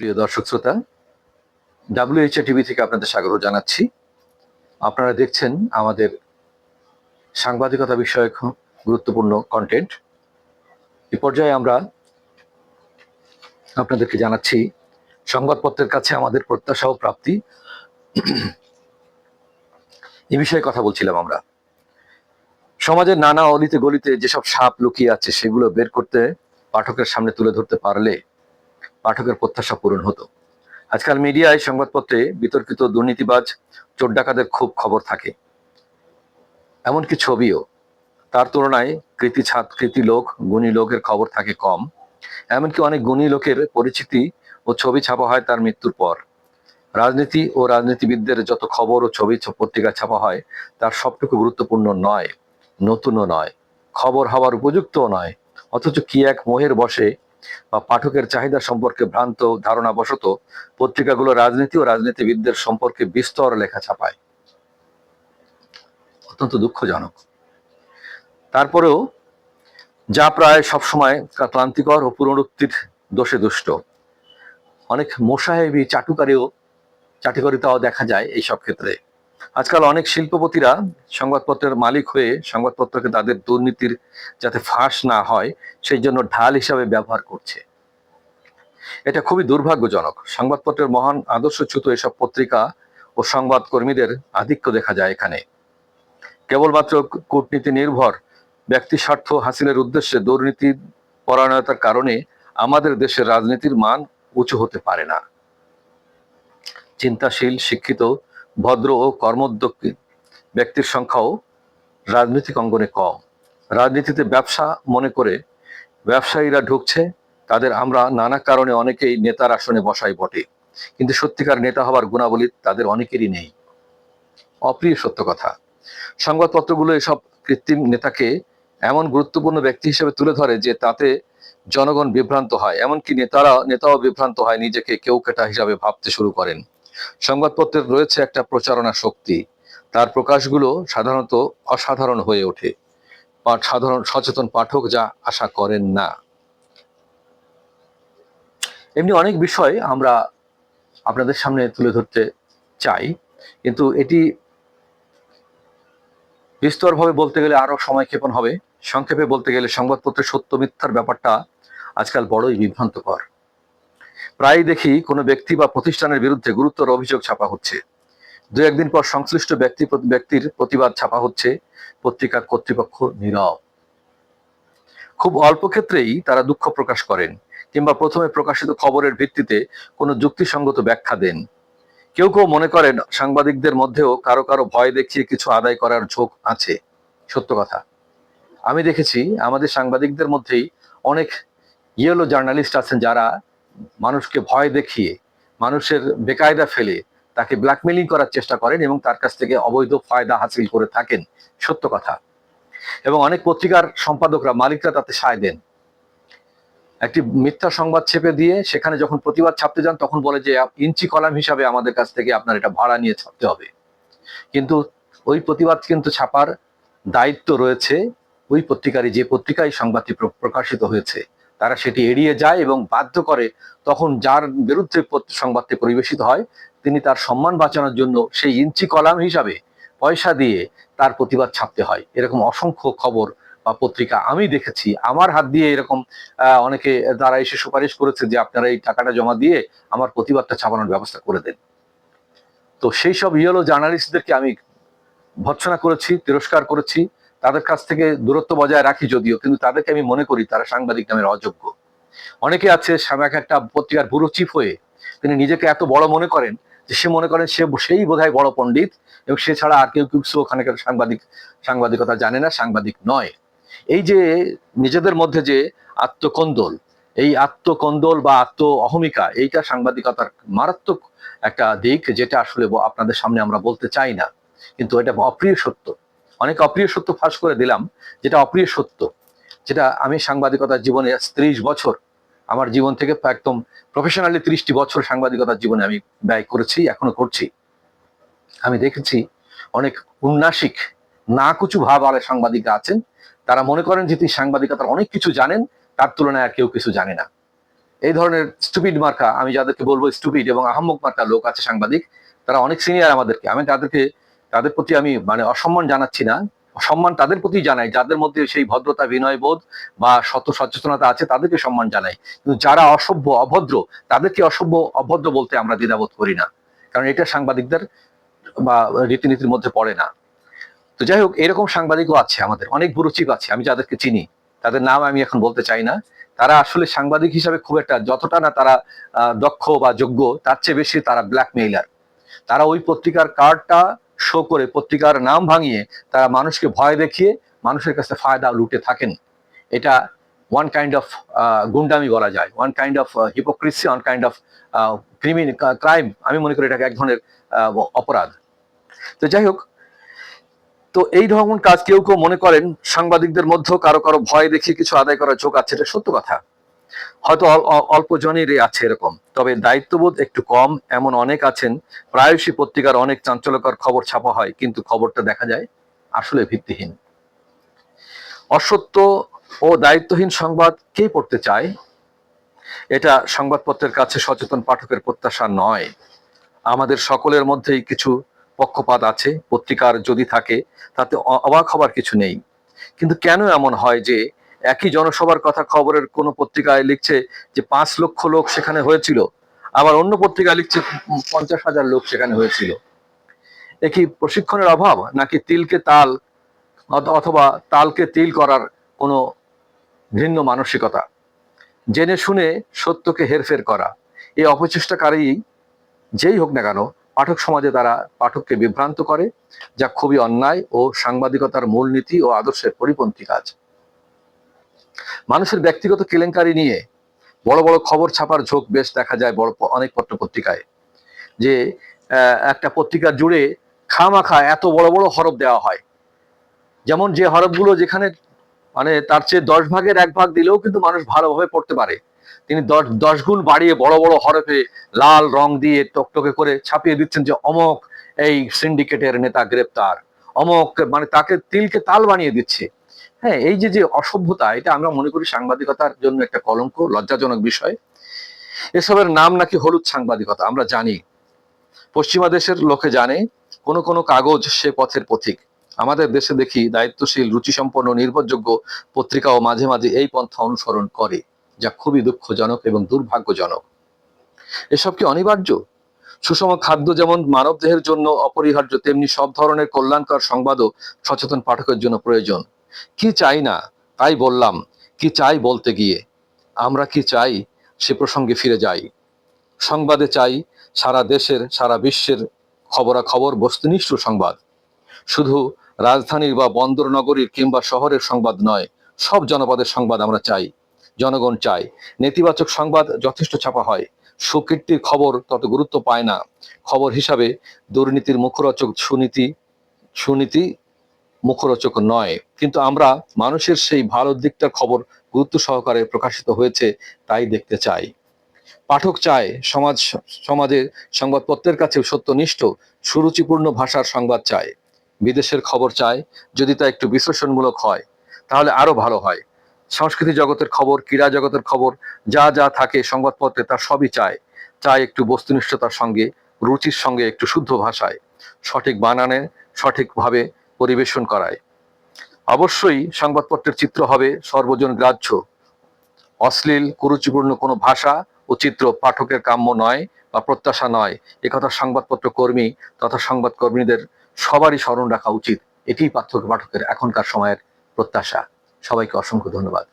প্রিয় দর্শক শ্রোতা ডাব্লিউএইচএ টিভি থেকে আপনাদের স্বাগত জানাচ্ছি। আপনারা দেখছেন আমাদের সাংবাদিকতা বিষয়ক গুরুত্বপূর্ণ কন্টেন্ট এ পর্যায়ে আমরা আপনাদেরকে জানাচ্ছি, সংবাদপত্রের কাছে আমাদের প্রত্যাশা ও প্রাপ্তি। এ বিষয়ে কথা বলছিলাম আমরা। সমাজের নানা অলিতে গলিতে যেসব সাপ লুকিয়ে আছে, সেগুলো বের করতে পাঠকের সামনে তুলে ধরতে পারলে পাঠকের প্রত্যাশা পূরণ হতো। আজকাল মিডিয়ায় সংবাদপত্রে বিতর্কিত দুর্নীতিবাজ, চোর ডাকাতের খুব খবর থাকে। এমনকি ছবিও। তার তুলনায় কৃতি ছাদ কৃতি লোক, গুণী লোকের খবর থাকে কম। এমনকি অনেক গুণী লোকের পরিচিতি ও ছবি ছাপা হয় তার মৃত্যুর পর। রাজনীতি ও রাজনীতিবিদদের যত খবর ও ছবি পত্রিকায় ছাপা হয়, তার সবটুকু গুরুত্বপূর্ণ নয়, নতুনও নয়। খবর হওয়ার উপযুক্তও নয়। অথচ কি এক মোহের বসে বা পাঠকের চাহিদা সম্পর্কে ভ্রান্ত ধারণা বশত পত্রিকাগুলো রাজনীতি ও রাজনীতিবিদদের সম্পর্কে বিস্তর লেখা ছাপায়। অত্যন্ত দুঃখজনক। তারপরেও যা প্রায় সবসময় ক্লান্তিকর ও পুনরুক্তির দোষে দুষ্ট। অনেক মোসাহেবি চাটুকারেও চাটুকারিতাও দেখা যায় এই সব ক্ষেত্রে। আজকাল অনেক শিল্পপতিরা সংবাদপত্রের মালিক হয়ে সংবাদপত্রকে তাদের দুর্নীতির যাতে ফাঁস না হয়, সেই জন্য ঢাল হিসাবে ব্যবহার করছে। এটা খুবই দুর্ভাগ্যজনক। সংবাদপত্রের মহান আদর্শচ্যুত এসব পত্রিকা ও সংবাদ কর্মীদের আধিক্য দেখা যায় এখানে। কেবলমাত্র কূটনীতি নির্ভর, ব্যক্তি স্বার্থ হাসিলের উদ্দেশ্যে দুর্নীতি পরায়ণতার কারণে আমাদের দেশের রাজনীতির মান উঁচু হতে পারে না। চিন্তাশীল, শিক্ষিত ভদ্র ও কর্মোদ্যোগী ব্যক্তির সংখ্যাও রাজনৈতিক অঙ্গনে কম। রাজনীতিতে ব্যবসা মনে করে ব্যবসায়ীরা ঢুকছে, তাদের আমরা নানা কারণে অনেকেই নেতার আসনে বসাই বটে। কিন্তু সত্যিকার নেতা হওয়ার গুণাবলী তাদের অনেকেরই নেই। অপ্রিয় সত্য কথা, সংবাদপত্রগুলো এসব কৃত্রিম নেতাকে এমন গুরুত্বপূর্ণ ব্যক্তি হিসেবে তুলে ধরে যে তাতে জনগণ বিভ্রান্ত হয়। এমনকি নেতারা, নেতাও বিভ্রান্ত হয় নিজেকে কেউ কেটা হিসাবে ভাবতে শুরু করেন। সংবাদপত্রের রয়েছে একটা প্রচারণা শক্তি। তার প্রকাশগুলো সাধারণত অসাধারণ হয়ে ওঠে। সাধারণ, সচেতন পাঠক যা আশা করেন না। এমনি অনেক বিষয় আমরা আপনাদের সামনে তুলে ধরতে চাই, কিন্তু এটি বিস্তরভাবে বলতে গেলে আরও সময় ক্ষেপণ হবে। সংক্ষেপে বলতে গেলে সংবাদপত্রের সত্য মিথ্যার ব্যাপারটা আজকাল বড়ই বিভ্রান্তকর। প্রায় দেখি কোনো ব্যক্তি বা প্রতিষ্ঠানের বিরুদ্ধে গুরুতর অভিযোগ ছাপা হচ্ছে। দু একদিন পর সংশ্লিষ্ট ব্যক্তি ব্যক্তির প্রতিবাদ ছাপা হচ্ছে, পত্রিকা কর্তৃপক্ষ নীরব। খুব অল্প ক্ষেত্রেই তারা দুঃখ প্রকাশ করেন, কিংবা প্রথমে প্রকাশিত খবরের ভিত্তিতে কোনো যুক্তিসঙ্গত ব্যাখ্যা দেন। কেউ কেউ মনে করেন সাংবাদিকদের মধ্যেও কারও কারও ভয় দেখিয়ে কিছু আদায় করার ঝোঁক আছে। সত্য কথা। আমি দেখেছি, আমাদের সাংবাদিকদের মধ্যেই অনেক ইয়েলো জার্নালিস্ট আছেন যারা মানুষকে ভয় দেখিয়ে, মানুষের বেকায়দা ফেলে তাকে ব্ল্যাকমেলিং করার চেষ্টা করেন এবং তার কাছ থেকে অবৈধ ফায়দা হাসিল করে থাকেন। সত্য কথা। এবং অনেক পত্রিকার সম্পাদকরা, মালিকরা তাতে সায় দেন। একটি মিথ্যা সংবাদ ছেপে দিয়ে সেখানে যখন প্রতিবাদ ছাপতে যান, তখন বলে যে, ইঞ্চি কলাম হিসাবে আমাদের কাছ থেকে আপনার এটা ভাড়া নিয়ে ছাপতে হবে। কিন্তু ওই প্রতিবাদ কিন্তু ছাপার দায়িত্ব রয়েছে ওই পত্রিকারই, যে পত্রিকায় সংবাদটি প্র- প্রকাশিত হয়েছে। তারা সেটি এড়িয়ে যায় এবং বাধ্য করে তখন যার বিরুদ্ধে সংবাদটি পরিবেশিত হয়, তিনি তার সম্মান বাঁচানোর জন্য সেই ইঞ্চি কলাম হিসাবে পয়সা দিয়ে তার প্রতিবাদ ছাপতে হয়। এরকম অসংখ্য খবর বা পত্রিকা আমি দেখেছি। আমার হাত দিয়ে এরকম অনেকে তারা এসে সুপারিশ করেছে যে আপনারা এই টাকাটা জমা দিয়ে আমার প্রতিবাদটা ছাপানোর ব্যবস্থা করে দেন। তো সেই সব ইয়েলো জার্নালিস্টদেরকে আমি ভৎসনা করেছি, তিরস্কার করেছি। তাদের কাছ থেকে দূরত্ব বজায় রাখি যদিও, কিন্তু তাদেরকে আমি মনে করি তারা সাংবাদিক নামের অযোগ্য। অনেকে আছে সামাক একটা পত্রিকার ব্যুরো চিফ হয়ে তিনি নিজেকে এত বড় মনে করেন যে সে মনে করেন সে সেই বোধহয় বড় পণ্ডিত এবং সে ছাড়া আর কেউ কিছু ওখানকার সাংবাদিক, সাংবাদিকতা জানে না, সাংবাদিক নয়। এই যে নিজেদের মধ্যে যে আত্মকন্দল, এই আত্মকন্দল বা আত্ম অহমিকা এইটা সাংবাদিকতার মারাত্মক একটা দিক যেটা আসলে আপনাদের সামনে আমরা বলতে চাই না। কিন্তু এটা অপ্রিয় সত্য। অনেক অপ্রিয় সত্য ফাঁস করে দিলাম, যেটা অপ্রিয় সত্য, যেটা আমি সাংবাদিকতার জীবনে ত্রিশ বছর, আমার জীবন থেকে একদম প্রফেশনালি ত্রিশটি বছর সাংবাদিকতার জীবনে আমি ব্যয় করেছি, এখনও করছি। আমি দেখেছি অনেক উন্নাসিক না কুচু ভাব আলে সাংবাদিকরা আছেন, তারা মনে করেন যে তিনি সাংবাদিকতার অনেক কিছু জানেন, তার তুলনায় আর কেউ কিছু জানে না। এই ধরনের স্টুপিড মার্কা, আমি যাদেরকে বলব স্টুপিড এবং আহম্মক মার্কা লোক আছে সাংবাদিক, তারা অনেক সিনিয়র আমাদেরকে, আমি তাদেরকে তাদের প্রতি আমি মানে অসম্মান জানাচ্ছি না। সম্মান তাদের প্রতি জানাই, যাদের মধ্যে সেই ভদ্রতা, বিনয় বোধ বা শত সচেতনতা আছে, তাদেরকে সম্মান জানাই। কিন্তু যারা অসভ্য, অভদ্র, তাদেরকে অসভ্য, অভদ্র বলতে আমরা দ্বিধাবোধ করি না। কারণ এটা সাংবাদিকদের বা রীতিনীতির মধ্যে পড়ে না। তো যাই হোক, এরকম সাংবাদিকও আছে আমাদের। অনেক বুরুচিক আছে, আমি যাদেরকে চিনি। তাদের নাম আমি এখন বলতে চাই না। তারা আসলে সাংবাদিক হিসাবে খুব একটা যতটা না তারা দক্ষ বা যোগ্য, তার চেয়ে বেশি তারা ব্ল্যাকমেইলার তারা ওই পত্রিকার কার্ডটা শো করে পত্রিকার নাম ভাঙিয়ে তারা মানুষকে ভয় দেখিয়ে মানুষের কাছে ফায়দা লুটে থাকেন। এটা ওয়ান কাইন্ড অফ গুন্ডামি বলা যায়। One kind of hypocrisy one kind of ক্রিমিন crime আমি মনে করি এটাকে এক ধরনের অপরাধ। তো যাই হোক, তো এই ধরনের কাজ কেউ কেউ মনে করেন, সাংবাদিকদের মধ্যেও কারও কারও ভয় দেখিয়ে কিছু আদায় করার ঝোঁক আছে, এটা সত্য কথা। হয়তো অল্প জনেরই আছে এরকম। তবে দায়িত্ববোধ একটু কম, এমন অনেক আছেন, প্রায়শই পত্রিকার অনেক চাঞ্চল্যকর খবর ছাপা হয়, কিন্তু খবরটা দেখা যায় আসলে ভিত্তিহীন। অসত্য ও দায়িত্বহীন সংবাদ কে পড়তে চায়? এটা সংবাদপত্রের কাছে সচেতন পাঠকের প্রত্যাশা নয়। আমাদের সকলের মধ্যেই কিছু পক্ষপাত আছে, পত্রিকার যদি থাকে, তাতে অবাক হবার কিছু নেই। কিন্তু কেন এমন হয় যে একই জনসভার কথা খবরের কোনো পত্রিকায় লিখছে যে পাঁচ লক্ষ লোক সেখানে হয়েছিল, আবার অন্য পত্রিকায় লিখছে পঞ্চাশ হাজার লোক সেখানে হয়েছিল। এ কি প্রশিক্ষণের অভাব, নাকি তিলকে তাল অথবা তালকে তিল করার কোনো ভিন্ন মানসিকতা? জেনে শুনে সত্যকে হেরফের করা এই অপচেষ্টাকারী যেই হোক না কেন, পাঠক সমাজে তারা পাঠককে বিভ্রান্ত করে, যা খুবই অন্যায় ও সাংবাদিকতার মূলনীতি ও আদর্শের পরিপন্থী কাজ। মানুষের ব্যক্তিগত কেলেঙ্কারি নিয়ে বড় বড় খবর ছাপার ঝোঁক বেশ দেখা যায় বড় অনেক পত্র পত্রিকায়। যে একটা পত্রিকা জুড়ে খামাখা এত বড় বড় হরফ দেওয়া হয়। যেমন যে হরফগুলো যেখানে মানে তার চেয়ে দশ ভাগের এক ভাগ দিলেও কিন্তু মানুষ ভালোভাবে পড়তে পারে। তিনি দশ দশ গুণ বাড়িয়ে বড় বড় হরফে লাল রং দিয়ে টকটকে করে ছাপিয়ে দিচ্ছেন যে, অমক এই সিন্ডিকেটের নেতা গ্রেপ্তার। অমক মানে তাকে তিলকে তাল বানিয়ে দিচ্ছে। হ্যাঁ এই যে যে অসভ্যতা, এটা আমরা মনে করি সাংবাদিকতার জন্য একটা কলঙ্ক, লজ্জাজনক বিষয়। এসবের নাম নাকি হলুদ সাংবাদিকতা, আমরা জানি। পশ্চিমা দেশের লোকে জানে, কোন কোন কাগজ সে পথের পথিক। আমাদের দেশে দেখি দায়িত্বশীল, রুচিসম্পন্ন, নির্ভরযোগ্য পত্রিকাও মাঝে মাঝে এই পন্থা অনুসরণ করে, যা খুবই দুঃখজনক এবং দুর্ভাগ্যজনক। এসব কি অনিবার্য? সুষম খাদ্য যেমন মানবদেহের জন্য অপরিহার্য, তেমনি সব ধরনের কল্যাণকর সংবাদও সচেতন পাঠকের জন্য প্রয়োজন। কি চাই না? তাই বললাম, কি চাই বলতে গিয়ে, আমরা কি চাই সে প্রসঙ্গে ফিরে যাই। সংবাদে চাই সারা দেশের, সারা বিশ্বের খবরাখবর, বস্তুনিষ্ঠ সংবাদ। শুধু রাজধানীর বা বন্দর নগরীর কিংবা শহরের সংবাদ নয়, সব জনপদের সংবাদ আমরা চাই, জনগণ চায় নেতিবাচক সংবাদ যথেষ্ট ছাপা হয়, সুকীর্তির খবর তত গুরুত্ব পায় না। খবর হিসাবে দুর্নীতির মুখরোচক সুনীতি সুনীতি মুখরোচক নয়। কিন্তু আমরা মানুষের সেই ভালো দিকটার খবর গুরুত্ব সহকারে প্রকাশিত হয়েছে, তাই দেখতে চাই। পাঠক চায়, সমাজ, সমাজের সংবাদপত্রের কাছে সত্যনিষ্ঠ, সুরুচিপূর্ণ ভাষার সংবাদ চায়। বিদেশের খবর চায়, যদি তা একটু বিশ্লেষণমূলক হয়, তাহলে আরও ভালো হয়। সংস্কৃতি জগতের খবর, ক্রীড়া জগতের খবর, যা যা থাকে সংবাদপত্রে তার সবই চায়। চায় একটু বস্তুনিষ্ঠতার সঙ্গে, রুচির সঙ্গে একটু শুদ্ধ ভাষায়। সঠিক বানানে, সঠিকভাবে পরিবেশন করায়। অবশ্যই সংবাদপত্রের চিত্র হবে সর্বজন গ্রাহ্য। অশ্লীল, কুরুচিপূর্ণ কোনো ভাষা ও চিত্র পাঠকের কাম্য নয় বা প্রত্যাশা নয়। একথা সংবাদপত্র কর্মী তথা সংবাদ কর্মীদের সবারই স্মরণ রাখা উচিত। এটি পাঠক পাঠকের এখনকার সময়ের প্রত্যাশা। সবাইকে অসংখ্য ধন্যবাদ।